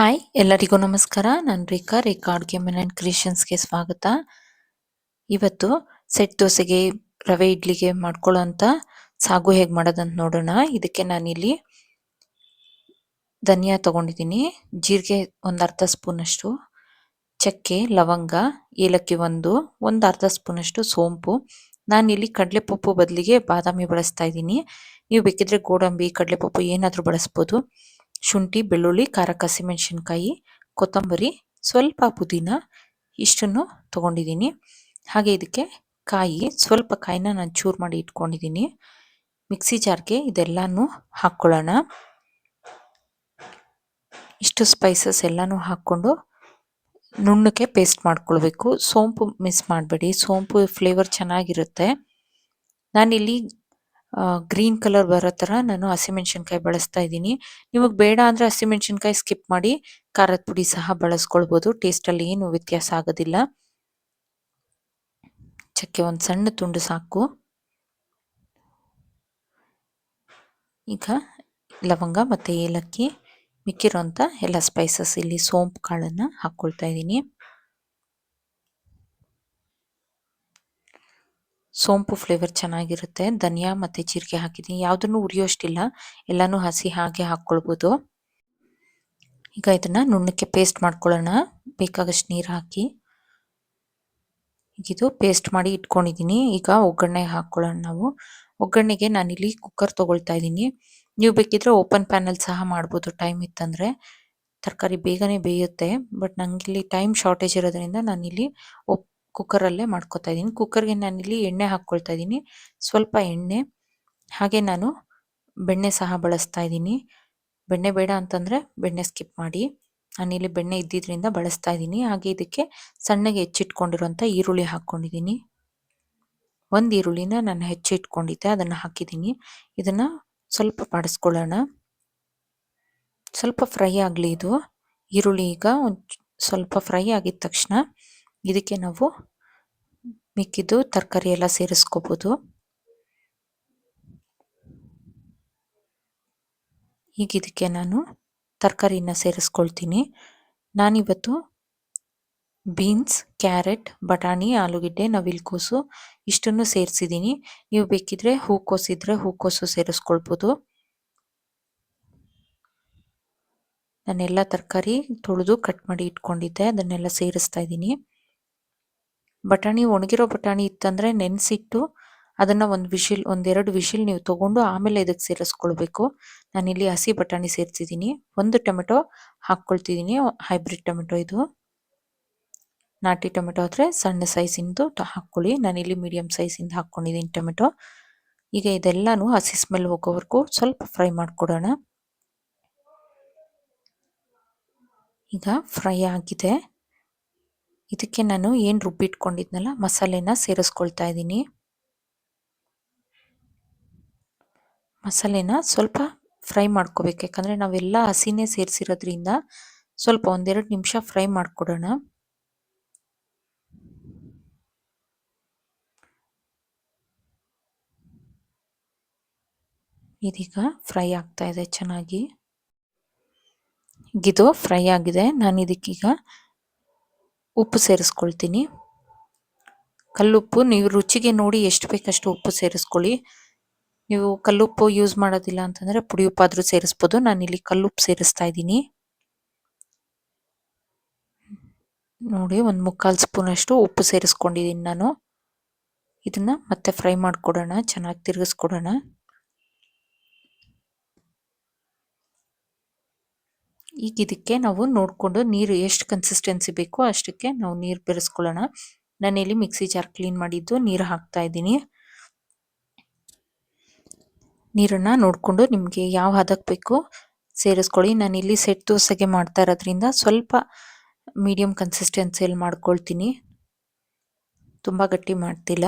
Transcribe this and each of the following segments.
Hi, ಎಲ್ಲರಿಗೂ ನಮಸ್ಕಾರ. ನಾನು ರೇಖಾ ರೇಖಾ ಅಡುಗೆ ಮನೆ ಆ್ಯಂಡ್ ಕ್ರಿಯೇಷನ್ಸ್ಗೆ ಸ್ವಾಗತ. ಇವತ್ತು ಸೆಟ್ ದೋಸೆಗೆ ರವೆ ಇಡ್ಲಿಗೆ ಮಾಡ್ಕೊಳ್ಳೋ ಅಂಥ ಸಾಗು ಹೇಗೆ ಮಾಡೋದಂತ ನೋಡೋಣ. ಇದಕ್ಕೆ ನಾನಿಲ್ಲಿ ಧನಿಯಾ ತೊಗೊಂಡಿದ್ದೀನಿ. ಜೀರಿಗೆ ಒಂದು ಅರ್ಧ ಸ್ಪೂನಷ್ಟು, ಚಕ್ಕೆ, ಲವಂಗ, ಏಲಕ್ಕಿ ಒಂದು ಒಂದು ಅರ್ಧ ಸ್ಪೂನಷ್ಟು ಸೋಂಪು. ನಾನಿಲ್ಲಿ ಕಡಲೆಪಪ್ಪು ಬದಲಿಗೆ ಬಾದಾಮಿ ಬಳಸ್ತಾ ಇದ್ದೀನಿ. ನೀವು ಬೇಕಿದ್ರೆ ಗೋಡಂಬಿ, ಕಡಲೆಪಪ್ಪು ಏನಾದರೂ ಬಳಸ್ಬೋದು. ಶುಂಠಿ, ಬೆಳ್ಳುಳ್ಳಿ, ಖಾರ ಮೆಣಸಿನ್ಕಾಯಿ ಕೊತ್ತಂಬರಿ, ಸ್ವಲ್ಪ ಪುದೀನ ಇಷ್ಟನ್ನು ತೊಗೊಂಡಿದ್ದೀನಿ. ಹಾಗೆ ಇದಕ್ಕೆ ಕಾಯಿ, ಸ್ವಲ್ಪ ಕಾಯಿನ ನಾನು ಚೂರು ಮಾಡಿ ಇಟ್ಕೊಂಡಿದ್ದೀನಿ. ಮಿಕ್ಸಿ ಜಾರ್ಗೆ ಇದೆಲ್ಲನೂ ಹಾಕ್ಕೊಳ್ಳೋಣ. ಇಷ್ಟು ಸ್ಪೈಸಸ್ ಎಲ್ಲನೂ ಹಾಕ್ಕೊಂಡು ನುಣ್ಣಕ್ಕೆ ಪೇಸ್ಟ್ ಮಾಡ್ಕೊಳ್ಬೇಕು. ಸೋಂಪು ಮಿಸ್ ಮಾಡಬೇಡಿ. ಸೋಂಪು ಫ್ಲೇವರ್ ಚೆನ್ನಾಗಿರುತ್ತೆ. ನಾನಿಲ್ಲಿ ಗ್ರೀನ್ ಕಲರ್ ಬರೋ ತರ ನಾನು ಹಸಿಮೆಣ್ಸಿನ್ಕಾಯಿ ಬಳಸ್ತಾ ಇದ್ದೀನಿ. ನಿಮಗೆ ಬೇಡ ಅಂದ್ರೆ ಹಸಿಮೆಣ್ಸಿನ್ಕಾಯಿ ಸ್ಕಿಪ್ ಮಾಡಿ ಖಾರದ ಪುಡಿ ಸಹ ಬಳಸ್ಕೊಳ್ಬೋದು. ಟೇಸ್ಟಲ್ಲಿ ಏನು ವ್ಯತ್ಯಾಸ ಆಗೋದಿಲ್ಲ. ಚಕ್ಕೆ ಒಂದು ಸಣ್ಣ ತುಂಡು ಸಾಕು. ಈಗ ಲವಂಗ ಮತ್ತು ಏಲಕ್ಕಿ ಮಿಕ್ಕಿರೋಂಥ ಎಲ್ಲ ಸ್ಪೈಸಸ್ ಇಲ್ಲಿ ಸೋಂಪು ಕಾಳನ್ನು ಹಾಕ್ಕೊಳ್ತಾ ಇದ್ದೀನಿ. ಸೋಂಪು ಫ್ಲೇವರ್ ಚೆನ್ನಾಗಿರುತ್ತೆ. ಧನಿಯಾ ಮತ್ತು ಜೀರಿಗೆ ಹಾಕಿದ್ದೀನಿ. ಯಾವುದನ್ನು ಉರಿಯೋಷ್ಟಿಲ್ಲ. ಎಲ್ಲನೂ ಹಸಿ ಹಾಗೆ ಹಾಕ್ಕೊಳ್ಬೋದು. ಈಗ ಇದನ್ನು ನುಣ್ಣಕ್ಕೆ ಪೇಸ್ಟ್ ಮಾಡ್ಕೊಳ್ಳೋಣ. ಬೇಕಾಗಷ್ಟು ನೀರು ಹಾಕಿ. ಇದು ಪೇಸ್ಟ್ ಮಾಡಿ ಇಟ್ಕೊಂಡಿದ್ದೀನಿ. ಈಗ ಒಗ್ಗರಣೆ ಹಾಕ್ಕೊಳ್ಳೋಣ ನಾವು. ಒಗ್ಗರಣೆಗೆ ನಾನಿಲ್ಲಿ ಕುಕ್ಕರ್ ತೊಗೊಳ್ತಾ ಇದ್ದೀನಿ. ನೀವು ಬೇಕಿದ್ರೆ ಓಪನ್ ಪ್ಯಾನಲ್ ಸಹ ಮಾಡ್ಬೋದು ಟೈಮ್ ಇತ್ತಂದರೆ. ತರಕಾರಿ ಬೇಗನೆ ಬೇಯುತ್ತೆ. ಬಟ್ ನನಗಿಲ್ಲಿ ಟೈಮ್ ಶಾರ್ಟೇಜ್ ಇರೋದ್ರಿಂದ ನಾನಿಲ್ಲಿ ಒಪ್ ಕುಕ್ಕರಲ್ಲೇ ಮಾಡ್ಕೊತಾ ಇದ್ದೀನಿ. ಕುಕ್ಕರ್ಗೆ ನಾನಿಲ್ಲಿ ಎಣ್ಣೆ ಹಾಕ್ಕೊಳ್ತಾ ಇದ್ದೀನಿ. ಸ್ವಲ್ಪ ಎಣ್ಣೆ, ಹಾಗೆ ನಾನು ಬೆಣ್ಣೆ ಸಹ ಬಳಸ್ತಾ ಇದ್ದೀನಿ. ಬೆಣ್ಣೆ ಬೇಡ ಅಂತಂದರೆ ಬೆಣ್ಣೆ ಸ್ಕಿಪ್ ಮಾಡಿ, ನಾನಿಲ್ಲಿ ಬೆಣ್ಣೆ ಇದ್ದಿದ್ದರಿಂದ ಬಳಸ್ತಾ ಇದ್ದೀನಿ. ಹಾಗೆ ಇದಕ್ಕೆ ಸಣ್ಣಗೆ ಹೆಚ್ಚಿಟ್ಕೊಂಡಿರೋಂಥ ಈರುಳ್ಳಿ ಹಾಕ್ಕೊಂಡಿದ್ದೀನಿ. ಒಂದು ಈರುಳ್ಳಿನ ನಾನು ಹೆಚ್ಚಿಟ್ಕೊಂಡಿದ್ದೆ, ಅದನ್ನು ಹಾಕಿದ್ದೀನಿ. ಇದನ್ನು ಸ್ವಲ್ಪ ಬಾಡಿಸ್ಕೊಳ್ಳೋಣ. ಸ್ವಲ್ಪ ಫ್ರೈ ಆಗಲಿ ಇದು. ಈರುಳ್ಳಿ ಈಗ ಸ್ವಲ್ಪ ಫ್ರೈ ಆಗಿದ ತಕ್ಷಣ ಇದಕ್ಕೆ ನಾವು ಮಿಕ್ಕಿದ್ದು ತರಕಾರಿ ಎಲ್ಲ ಸೇರಿಸ್ಕೋಬೋದು. ಈಗ ಇದಕ್ಕೆ ನಾನು ತರಕಾರಿನ ಸೇರಿಸ್ಕೊಳ್ತೀನಿ. ನಾನಿವತ್ತು ಬೀನ್ಸ್, ಕ್ಯಾರೆಟ್, ಬಟಾಣಿ, ಆಲೂಗೆಡ್ಡೆ, ನವಿಲ್ಕೋಸು ಇಷ್ಟನ್ನು ಸೇರಿಸಿದ್ದೀನಿ. ನೀವು ಬೇಕಿದ್ರೆ ಹೂಕೋಸಿದ್ರೆ ಹೂಕೋಸು ಸೇರಿಸ್ಕೊಳ್ಬೋದು. ನಾನೆಲ್ಲ ತರಕಾರಿ ತೊಳೆದು ಕಟ್ ಮಾಡಿ ಇಟ್ಕೊಂಡಿದ್ದೆ. ಅದನ್ನೆಲ್ಲ ಸೇರಿಸ್ತಾ ಇದ್ದೀನಿ. ಬಟಾಣಿ, ಒಣಗಿರೋ ಬಟಾಣಿ ಇತ್ತಂದರೆ ನೆನೆಸಿಟ್ಟು ಅದನ್ನು ಒಂದು ವಿಶಿಲ್ ಒಂದೆರಡು ವಿಶಿಲ್ ನೀವು ತೊಗೊಂಡು ಆಮೇಲೆ ಇದಕ್ಕೆ ಸೇರಿಸ್ಕೊಳ್ಬೇಕು. ನಾನಿಲ್ಲಿ ಹಸಿ ಬಟಾಣಿ ಸೇರಿಸಿದ್ದೀನಿ ಒಂದು ಟೊಮೆಟೊ ಹಾಕ್ಕೊಳ್ತಿದ್ದೀನಿ ಹೈಬ್ರಿಡ್ ಟೊಮೆಟೊ ಇದು. ನಾಟಿ ಟೊಮೆಟೊ ಆದರೆ ಸಣ್ಣ ಸೈಜಿಂದು ಹಾಕ್ಕೊಳ್ಳಿ. ನಾನಿಲ್ಲಿ ಮೀಡಿಯಮ್ ಸೈಜಿಂದ ಹಾಕ್ಕೊಂಡಿದ್ದೀನಿ ಟೊಮೆಟೊ. ಈಗ ಇದೆಲ್ಲನೂ ಹಸಿ ಸ್ಮೆಲ್ ಹೋಗೋವರೆಗೂ ಸ್ವಲ್ಪ ಫ್ರೈ ಮಾಡಿಕೊಡೋಣ. ಈಗ ಫ್ರೈ ಆಗಿದೆ. ಇದಕ್ಕೆ ನಾನು ಏನು ರುಬ್ಬಿಟ್ಕೊಂಡಿದ್ನಲ್ಲ ಮಸಾಲೆನ ಸೇರಿಸ್ಕೊಳ್ತಾ ಇದ್ದೀನಿ. ಮಸಾಲೆನ ಸ್ವಲ್ಪ ಫ್ರೈ ಮಾಡ್ಕೋಬೇಕು, ಯಾಕಂದರೆ ನಾವೆಲ್ಲ ಹಸಿನೇ ಸೇರಿಸಿರೋದ್ರಿಂದ ಸ್ವಲ್ಪ ಒಂದೆರಡು ನಿಮಿಷ ಫ್ರೈ ಮಾಡಿಕೊಡೋಣ. ಇದೀಗ ಫ್ರೈ ಆಗ್ತಾ ಇದೆ ಚೆನ್ನಾಗಿ. ಇದು ಫ್ರೈ ಆಗಿದೆ ನಾನು ಇದಕ್ಕೀಗ ಉಪ್ಪು ಸೇರಿಸ್ಕೊಳ್ತೀನಿ. ಕಲ್ಲುಪ್ಪು, ನೀವು ರುಚಿಗೆ ನೋಡಿ ಎಷ್ಟು ಬೇಕಷ್ಟು ಉಪ್ಪು ಸೇರಿಸ್ಕೊಳ್ಳಿ. ನೀವು ಕಲ್ಲುಪ್ಪು ಯೂಸ್ ಮಾಡೋದಿಲ್ಲ ಅಂತಂದರೆ ಪುಡಿ ಉಪ್ಪಾದರೂ ಸೇರಿಸ್ಬೋದು. ನಾನಿಲ್ಲಿ ಕಲ್ಲುಪ್ಪು ಸೇರಿಸ್ತಾ ಇದ್ದೀನಿ. ನೋಡಿ, ಒಂದು ಮುಕ್ಕಾಲು ಸ್ಪೂನಷ್ಟು ಉಪ್ಪು ಸೇರಿಸ್ಕೊಂಡಿದ್ದೀನಿ ನಾನು. ಇದನ್ನು ಮತ್ತೆ ಫ್ರೈ ಮಾಡಿಕೊಡೋಣ, ಚೆನ್ನಾಗಿ ತಿರುಗಿಸ್ಕೊಡೋಣ. ಈಗ ಇದಕ್ಕೆ ನಾವು ನೋಡಿಕೊಂಡು ನೀರು ಎಷ್ಟು ಕನ್ಸಿಸ್ಟೆನ್ಸಿ ಬೇಕೋ ಅಷ್ಟಕ್ಕೆ ನಾವು ನೀರು ಬೆರೆಸ್ಕೊಳ್ಳೋಣ. ನಾನಿಲ್ಲಿ ಮಿಕ್ಸಿ ಜಾರ್ ಕ್ಲೀನ್ ಮಾಡಿದ್ದು ನೀರು ಹಾಕ್ತಾ ಇದ್ದೀನಿ. ನೀರನ್ನು ನೋಡಿಕೊಂಡು ನಿಮಗೆ ಯಾವ ಹದಕ್ಕೆ ಬೇಕು ಸೇರಿಸ್ಕೊಳ್ಳಿ. ನಾನಿಲ್ಲಿ ಸೆಟ್ ದೋಸೆಗೆ ಮಾಡ್ತಾ ಇರೋದ್ರಿಂದ ಸ್ವಲ್ಪ ಮೀಡಿಯಮ್ ಕನ್ಸಿಸ್ಟೆನ್ಸಿಯಲ್ಲಿ ಮಾಡ್ಕೊಳ್ತೀನಿ. ತುಂಬ ಗಟ್ಟಿ ಮಾಡ್ತಿಲ್ಲ.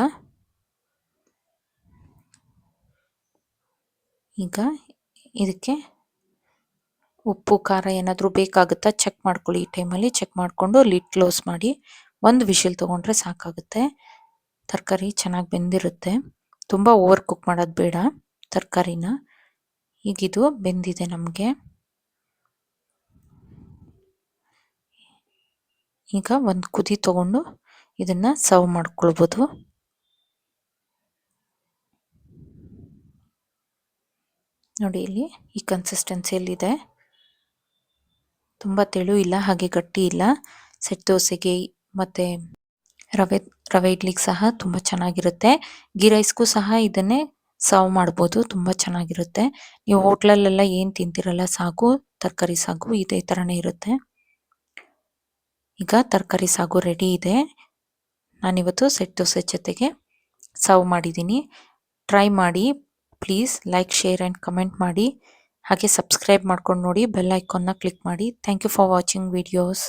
ಈಗ ಇದಕ್ಕೆ ಉಪ್ಪು, ಖಾರ ಏನಾದರೂ ಬೇಕಾಗುತ್ತಾ ಚೆಕ್ ಮಾಡ್ಕೊಳ್ಳಿ. ಈ ಟೈಮಲ್ಲಿ ಚೆಕ್ ಮಾಡಿಕೊಂಡು ಲಿಡ್ ಕ್ಲೋಸ್ ಮಾಡಿ ಒಂದು ವಿಷಲ್ ತೊಗೊಂಡ್ರೆ ಸಾಕಾಗುತ್ತೆ. ತರಕಾರಿ ಚೆನ್ನಾಗಿ ಬೆಂದಿರುತ್ತೆ. ತುಂಬ ಓವರ್ ಕುಕ್ ಮಾಡೋದು ಬೇಡ ತರಕಾರಿನ. ಈಗಿದು ಬೆಂದಿದೆ ನಮಗೆ. ಈಗ ಒಂದು ಕುದಿ ತಗೊಂಡು ಇದನ್ನ ಸರ್ವ್ ಮಾಡ್ಕೊಳ್ಬೋದು. ನೋಡಿ ಇಲ್ಲಿ ಈ ಕನ್ಸಿಸ್ಟೆನ್ಸಿಯಲ್ಲಿದೆ ತುಂಬ ತೆಳು ಇಲ್ಲ, ಹಾಗೆ ಗಟ್ಟಿ ಇಲ್ಲ. ಸೆಟ್ ದೋಸೆಗೆ ಮತ್ತು ರವೆ ರವೆ ಇಡ್ಲಿಗೆ ಸಹ ತುಂಬ ಚೆನ್ನಾಗಿರುತ್ತೆ. ಗೀ ರೈಸ್ಗೂ ಸಹ ಇದನ್ನೇ ಸರ್ವ್ ಮಾಡ್ಬೋದು, ತುಂಬ ಚೆನ್ನಾಗಿರುತ್ತೆ. ನೀವು ಹೋಟ್ಲಲ್ಲೆಲ್ಲ ಏನು ತಿಂತಿರಲ್ಲ, ಸಾಗು, ತರಕಾರಿ ಸಾಗು, ಇದೇ ಥರನೇ ಇರುತ್ತೆ. ಈಗ ತರಕಾರಿ ಸಾಗು ರೆಡಿ ಇದೆ. ನಾನಿವತ್ತು ಸೆಟ್ ದೋಸೆ ಜೊತೆಗೆ ಸರ್ವ್ ಮಾಡಿದ್ದೀನಿ. ಟ್ರೈ ಮಾಡಿ, please like, share and comment ಮಾಡಿ. ಹಾಗೆ ಸಬ್ಸ್ಕ್ರೈಬ್ ಮಾಡ್ಕೊಂಡು ನೋಡಿ ಬೆಲ್ ಐಕಾನ್ನ ಕ್ಲಿಕ್ ಮಾಡಿ. Thank you for watching videos